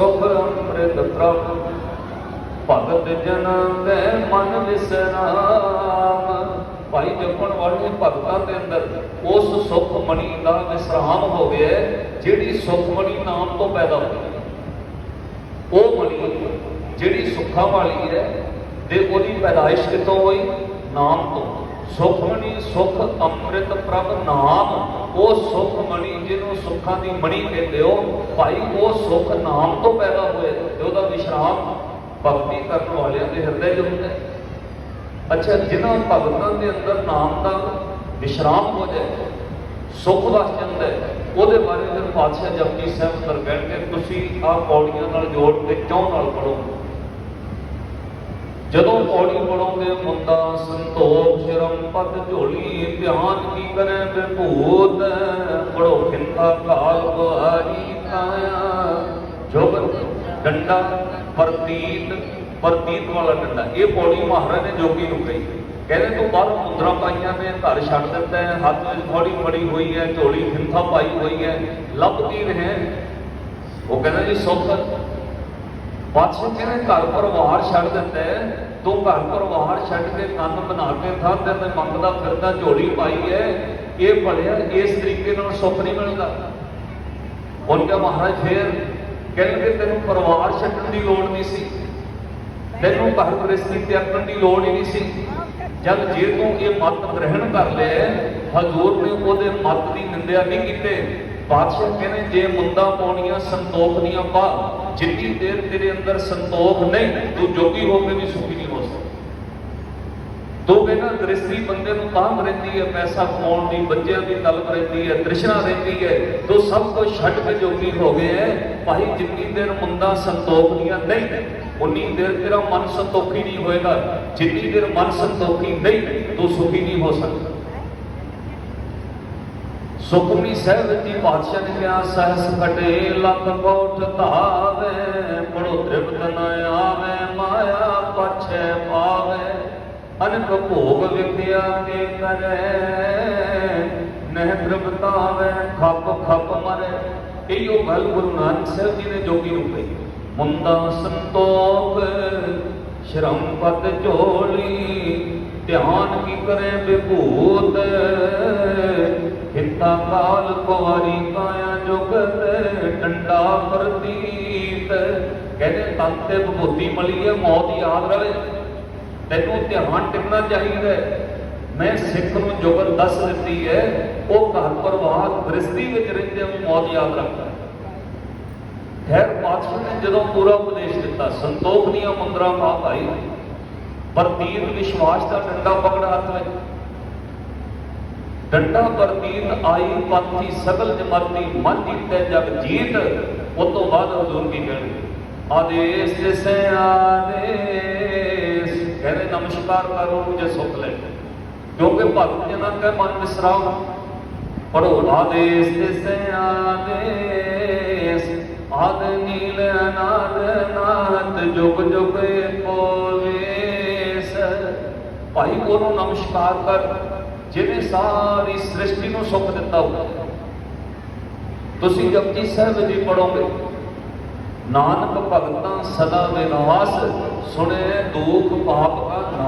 ਸੁਖ ਅੰਮ੍ਰਿਤ ਪ੍ਰਭ ਭਗਤ ਜਨ ਕੈ ਮਨ ਵਿਸਰਾਮ। ਭਾਈ ਜਪਣ ਵਾਲੇ ਭਗਤਾਂ ਦੇ ਅੰਦਰ ਉਸ ਸੁਖ ਮਣੀ ਦਾ ਵਿਸਰਾਮ ਹੋ ਗਿਆ ਜਿਹੜੀ ਸੁਖ ਮਣੀ ਨਾਮ ਤੋਂ ਪੈਦਾ ਹੋਈ। ਉਹ ਮਣੀ ਜਿਹੜੀ ਸੁੱਖਾਂ ਵਾਲੀ ਹੈ, ਤੇ ਉਹਦੀ ਪੈਦਾਇਸ਼ ਕਿੱਥੋਂ ਹੋਈ? ਨਾਮ ਤੋਂ। ਸੁਖਮਣੀ ਸੁਖ ਅੰਮ੍ਰਿਤ ਪ੍ਰਭ ਨਾਮ। ਉਹ ਸੁਖਮਣੀ ਜਿਹਨੂੰ ਸੁੱਖਾਂ ਦੀ ਮਣੀ ਕਹਿੰਦੇ ਹੋ, ਭਾਈ ਉਹ ਸੁਖ ਨਾਮ ਤੋਂ ਪੈਦਾ ਹੋਏ ਤੇ ਉਹਦਾ ਵਿਸ਼ਰਾਮ ਭਗਤੀ ਕਰਨ ਵਾਲਿਆਂ ਦੇ ਹਿਰਦੇ 'ਚ ਹੁੰਦਾ ਅੱਛਾ, ਜਿਨ੍ਹਾਂ ਭਗਤਾਂ ਦੇ ਅੰਦਰ ਨਾਮ ਦਾ ਵਿਸ਼ਰਾਮ ਹੋ ਜਾਏ, ਸੁਖ ਵਸ ਜਾਂਦਾ ਉਹਦੇ ਬਾਰੇ ਫਿਰ ਪਾਤਸ਼ਾਹ ਜਪਜੀ ਸਾਹਿਬ ਅੰਦਰ ਕਹਿੰਦੇ ਤੁਸੀਂ ਆਹ ਪੌੜੀਆਂ ਨਾਲ ਜੋੜ ਕੇ ਚੌਂ ਨਾਲ ਪੜੋ ਜਦੋਂ ਪੌੜੀ ਪੜੋਗੇ ਪਦ ਝੋਲੀ ਧਿਆਨ ਕੀ ਕਰੇ ਬਿਭੂਤ ਪੜੋ ਖਿੰਦਾ ਕਾਲ ਗੁਹਾਰੀ ਕਾਇਆ ਜੋਗਨ ਡੰਡਾ ਪ੍ਰਤੀਤ ਪ੍ਰਤੀਤ ਵਾਲਾ ਡੰਡਾ। ਇਹ ਪੌੜੀ ਮਹਾਰਾਜ ਨੇ ਜੋਗੀ ਨੂੰ ਕਹੀ। ਕਹਿੰਦੇ ਤੂੰ ਬਾਹਰ ਮੁੰਦਰਾ ਪਾਈਆਂ ਨੇ, ਘਰ ਛੱਡ ਦਿੱਤਾ ਹੈ, ਹੱਥ ਵਿੱਚ ਥੋੜੀ ਫੜੀ ਹੋਈ ਹੈ, ਝੋਲੀ ਹਿੰਥਾ ਪਾਈ ਹੋਈ ਹੈ, ਲੱਭਦੀ ਰਹੇ। ਉਹ ਕਹਿੰਦਾ ਜੀ ਸੁੱਖ ਬਾਦਸ਼ਾਹ ਕਹਿੰਦੇ ਘਰ ਪਰਿਵਾਰ ਛੱਡ ਦਿੱਤਾ ਤੂੰ ਘਰ ਪਰਿਵਾਰ ਛੱਡ ਕੇ ਕੰਨ ਬਣਾ ਕੇ ਥਾਂ ਤੇ ਮੰਗਦਾ ਫਿਰਦਾ, ਝੋਲੀ ਪਾਈ ਹੈ। ਇਹ ਭਲਿਆ ਇਸ ਤਰੀਕੇ ਨਾਲ ਸੁੱਖ ਨਹੀਂ ਮਿਲਦਾ। ਹੁਣ ਕਿਹਾ ਮਹਾਰਾਜ ਫੇਰ ਕਹਿੰਦੇ ਤੈਨੂੰ ਪਰਿਵਾਰ ਛੱਡਣ ਦੀ ਲੋੜ ਨਹੀਂ ਸੀ। ਤੈਨੂੰ ਘਰ ਗ੍ਰਸਤੀ ਤਿਆਗਣ ਦੀ ਲੋੜ ਹੀ ਨਹੀਂ ਸੀ। ਜਦ ਜੇ ਤੂੰ ਇਹ ਮਤ ਗ੍ਰਹਿਣ ਕਰ ਲਿਆ, ਹਜ਼ੂਰ ਨੇ ਉਹਦੇ ਮਤ ਦੀ ਨਿੰਦਿਆ ਨਹੀਂ ਕੀਤੇ। ਪਾਤਸ਼ਾਹ ਕਹਿੰਦੇ, ਜੇ ਮੁੰਦਾ ਪਾਉਣੀਆਂ ਸੰਤੋਖ ਦੀਆਂ ਪਾ ਜਿੰਨੀ ਦੇਰ ਤੇਰੇ ਅੰਦਰ ਸੰਤੋਖ ਨਹੀਂ, ਤੂੰ ਜੋਗੀ ਹੋ ਕੇ ਵੀ ਸੁਖੀ ਨਹੀਂ ਹੋ ਸਕਦਾ। ਤੂੰ ਕਹਿੰਦਾ ਗ੍ਰਸਤੀ ਬੰਦੇ ਨੂੰ ਤਾਂਗ ਰਹਿੰਦੀ ਹੈ, ਪੈਸਾ ਕਮਾਉਣ ਦੀ, ਬੱਚਿਆਂ ਦੀ ਤਲਬ ਰਹਿੰਦੀ ਹੈ, ਤ੍ਰਿਸ਼ਨਾ ਰਹਿੰਦੀ ਹੈ, ਤੂੰ ਸਭ ਕੁਝ ਛੱਡ ਕੇ ਜੋਗੀ ਹੋ ਗਏ ਹੈ। ਭਾਈ, ਜਿੰਨੀ ਦੇਰ ਮੁੰਦਾ ਸੰਤੋਖ ਦੀਆਂ ਨਹੀਂ, ਉਨੀ ਦੇਰ ਤੇਰਾ ਮਨ ਸੰਤੋਖੀ ਨਹੀਂ ਹੋਏਗਾ। ਜਿੰਨੀ ਦੇਰ ਮਨ ਸੰਤੋਖੀ ਨਹੀਂ, ਤੂੰ ਸੁਖੀ ਨਹੀਂ ਹੋ ਸਕਦਾ। ਸੁਖਮਨੀ ਸਾਹਿਬ ਜੀ ਪਾਤਸ਼ਾਹ ਨੇ ਕਿਹਾ ਸਹਸ ਕਟੇ ਲੱਖ ਕੋਟ ਧਾਵੇ, ਪੜੋ ਤ੍ਰਿਪਤ ਨ ਆਵੇ, ਮਾਇਆ ਪਛੇ ਪਾਵੇ। ਅਨਕ ਭੋਗ ਵਿਖਿਆ ਕੇ ਕਰੇ, ਨਹਿ ਤ੍ਰਿਪਤਾਵੇ, ਖੱਪ ਖੱਪ ਮਰੇ। ਇਹੋ ਗੱਲ ਗੁਰੂ ਨਾਨਕ ਸਾਹਿਬ ਜੀ ਨੇ ਜੋਗੀ ਨੂੰ ਕਹੀ। ਮੁੰਦਾ ਸੰਤੋਖ ਸ਼ਰਮ ਪਤ ਝੋਲੀ, ਧਿਆਨ ਕੀ ਕਰੇ ਵਿਭੂਤ ਕਾਲ ਕੁਵਾਰੀ ਕਾਇਆ ਜੁਗਤ ਡੰਡਾ ਪ੍ਰਤੀਤ। ਕਹਿੰਦੇ ਤਨ ਤੇ ਵਿਭੂਤੀ ਮਲੀ ਹੈ, ਮੌਤ ਯਾਦ ਰਵੇ। ਤੈਨੂੰ ਧਿਆਨ ਟਿਕਣਾ ਚਾਹੀਦਾ ਹੈ। ਮੈਂ ਸਿੱਖ ਨੂੰ ਜੁਗਤ ਦੱਸ ਦਿੱਤੀ ਹੈ, ਉਹ ਘਰ ਪਰਿਵਾਰ ਗ੍ਰਸਤੀ ਵਿੱਚ ਰਹਿੰਦੇ ਨੂੰ ਮੌਤ ਯਾਦ ਰੱਖਦਾ ਖੈਰ, ਪਾਤਸ਼ਾਹ ਨੇ ਜਦੋਂ ਪੂਰਾ ਉਪਦੇਸ਼ ਦਿੱਤਾ, ਸੰਤੋਖ ਦੀਆਂ ਮੁੰਦਰਾ ਪਾ ਭਾਈ ਪ੍ਰਤੀਤ ਵਿਸ਼ਵਾਸ ਦਾ ਡੰਡਾ ਪਕੜਾ ਹੱਥ ਵਿੱਚ। ਡੰਡਾ ਪ੍ਰਤੀਤ ਆਈ, ਪੰਥੀ ਸਗਲ ਜਮਾਤੀ ਮਨ ਜੀਤੇ ਜਗ ਜੀਤ ਉਸ ਤੋਂ ਬਾਅਦ ਹਜ਼ੂਰ ਕੀ ਕਹਿਣਗੇ ਆਦੇਸ਼ ਜਿਸੇ ਆਦੇਸ਼ ਕਹਿੰਦੇ ਨਮਸਕਾਰ ਕਰੋ, ਮੁਝੇ ਸੁਖ ਲੈ। ਕਿਉਂਕਿ ਭਗਤ ਜਨਾਂ ਕੈ ਮਨ ਵਿਸਰਾਮ ਪੜੋ ਆਦੇਸ਼ ਜਿਸੇ ਆਦੇਸ਼ ਆਦ ਨੀਲ ਅਨਾਦ ਨਾਤ ਜੁਗ ਜੁਗ ਕੋਵੇਸ ਭਾਈ, ਉਹਨੂੰ ਨਮਸਕਾਰ ਕਰ। ਜਿਹਨੇ ਸਾਰੀ ਸ੍ਰਿਸ਼ਟੀ ਨੂੰ ਸੁੱਖ ਦਿੱਤਾ ਹੋ ਤੁਸੀਂ ਜਪਜੀ ਸਾਹਿਬ ਜੀ ਪੜੋਗੇ ਨਾਨਕ ਭਗਤਾਂ ਸਦਾ ਵਿਨਾਸ਼ ਸੁਣੇ ਦੁਖ ਪਾਪ ਕਾ ਨਾਸ਼